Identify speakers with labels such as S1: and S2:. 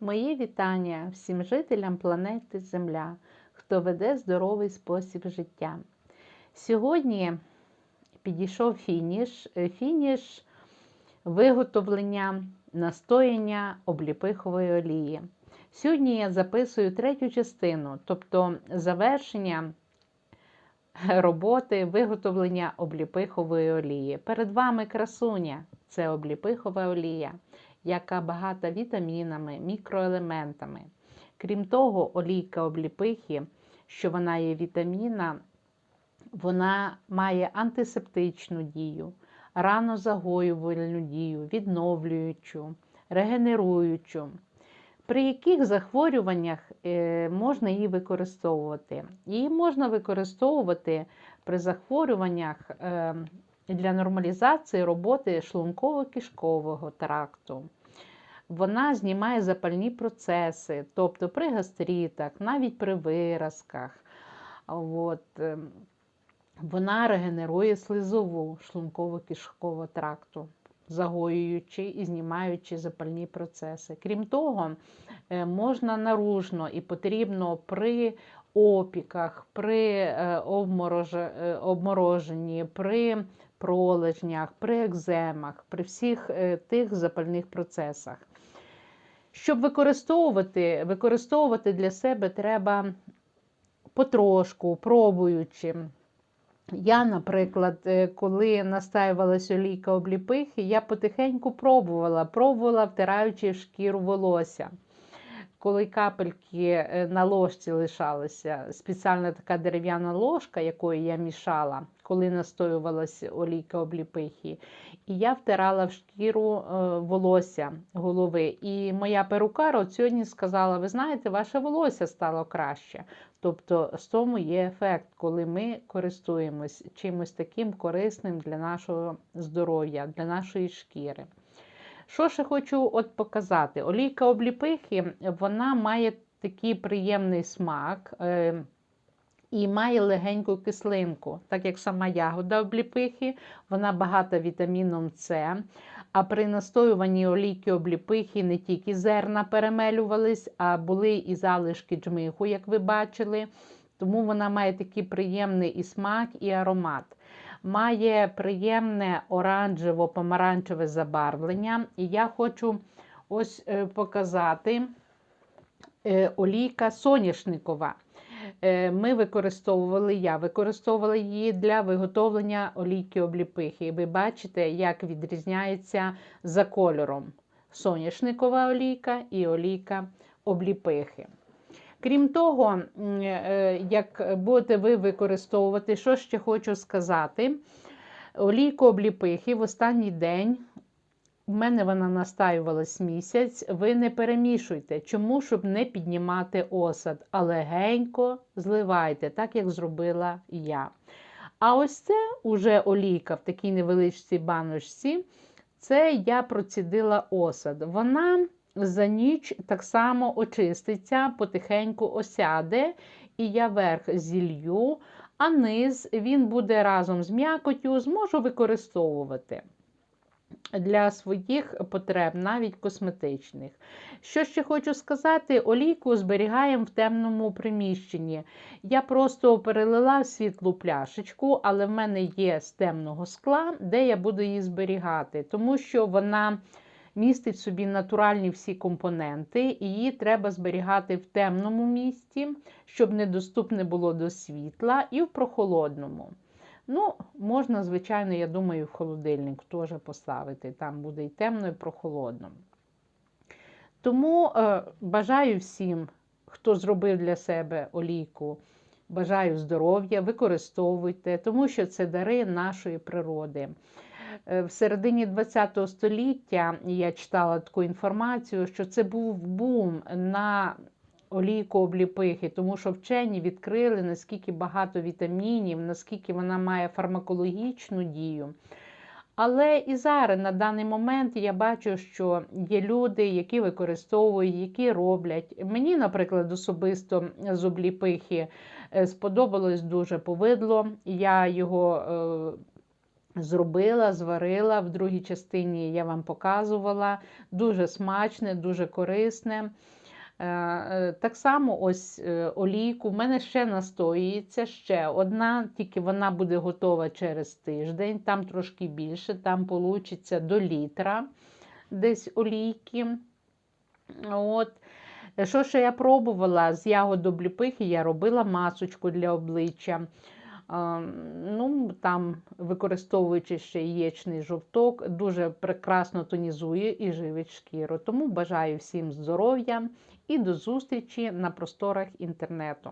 S1: Мої вітання всім жителям планети Земля, хто веде здоровий спосіб життя. Сьогодні підійшов фініш, е, фініш виготовлення настояння обліпихової олії. Сьогодні я записую третю частину, тобто завершення роботи виготовлення обліпихової олії. Перед вами красуня це обліпихова олія яка багата вітамінами, мікроелементами. Крім того, олійка обліпихи, що вона є вітаміна, вона має антисептичну дію, ранозагоювальну дію, відновлюючу, регенеруючу. При яких захворюваннях е, можна її використовувати? Її можна використовувати при захворюваннях е, для нормалізації роботи шлунково-кишкового тракту. Вона знімає запальні процеси, тобто при гастритах, навіть при виразках. От. Ем, вона регенерує слизову шлунково-кишкового тракту, загоюючи і знімаючи запальні процеси. Крім того, е, можна наружно і потрібно при опіках, при е, е, обмороженні, при пролежнях, при екземах, при всіх тих запальних процесах. Щоб використовувати, використовувати для себе треба потрошку, пробуючи. Я, наприклад, е, коли настаювалася олійка обліпихи, я потихеньку пробувала, пробувала, втираючи в шкіру волосся. Коли капельки е, на ложці лишалися, спеціальна така дерев'яна ложка, якою я мішала, коли настоювалася олійка обліпихи, і я втирала в шкіру е, волосся голови. І моя перукара от сьогодні сказала: ви знаєте, ваше волосся стало краще. Тобто з тому є ефект, коли ми користуємось чимось таким корисним для нашого здоров'я, для нашої шкіри. Що ще хочу от показати? Олійка обліпихи вона має такий приємний смак. І має легеньку кислинку, так як сама ягода обліпихи, вона багата вітаміном С. А при настоюванні олійки обліпихи не тільки зерна перемелювались, а були і залишки джмиху, як ви бачили. Тому вона має такий приємний і смак, і аромат. Має приємне оранжево-помаранчеве забарвлення. І я хочу ось е, показати е, олійка соняшникова. Е, ми використовували, я використовувала її для виготовлення олійки обліпихи. Ви бачите, як відрізняється за кольором соняшникова олійка і олійка обліпихи. Крім того, е, як будете ви використовувати, що ще хочу сказати, олійку обліпихи в останній день у мене вона настаювалась місяць. Ви не перемішуйте. Чому? Щоб не піднімати осад, а легенько зливайте, так як зробила я. А ось це уже олійка в такій невеличкій баночці. Це я процідила осад. Вона за ніч так само очиститься, потихеньку осяде, і я верх зілью, а низ він буде разом з м'якотю, зможу використовувати для своїх потреб, навіть косметичних. Що ще хочу сказати, олійку зберігаємо в темному приміщенні. Я просто перелила в світлу пляшечку, але в мене є з темного скла, де я буду її зберігати, тому що вона. Містить в собі натуральні всі компоненти, і її треба зберігати в темному місці, щоб недоступне було до світла, і в прохолодному. Ну, можна, звичайно, я думаю, в холодильник теж поставити. Там буде і темно, і прохолодно. Тому е, бажаю всім, хто зробив для себе олійку, бажаю здоров'я, використовуйте, тому що це дари нашої природи. Е, в середині ХХ століття я читала таку інформацію, що це був бум на олійку обліпихи, тому що вчені відкрили, наскільки багато вітамінів, наскільки вона має фармакологічну дію. Але і зараз на даний момент я бачу, що є люди, які використовують, які роблять. Мені, наприклад, особисто з обліпихи е, сподобалось дуже повидло. Я його Зробила, зварила. В другій частині я вам показувала. Дуже смачне, дуже корисне. Е, е, Так само ось е, олійку. В мене ще настоюється ще одна, тільки вона буде готова через тиждень, там трошки більше, там вийде до літра десь олійки. От. Що ще я пробувала з ягод обліпихи, я робила масочку для обличчя. Ну, Там, використовуючи ще яєчний жовток, дуже прекрасно тонізує і живить шкіру. Тому бажаю всім здоров'я і до зустрічі на просторах інтернету.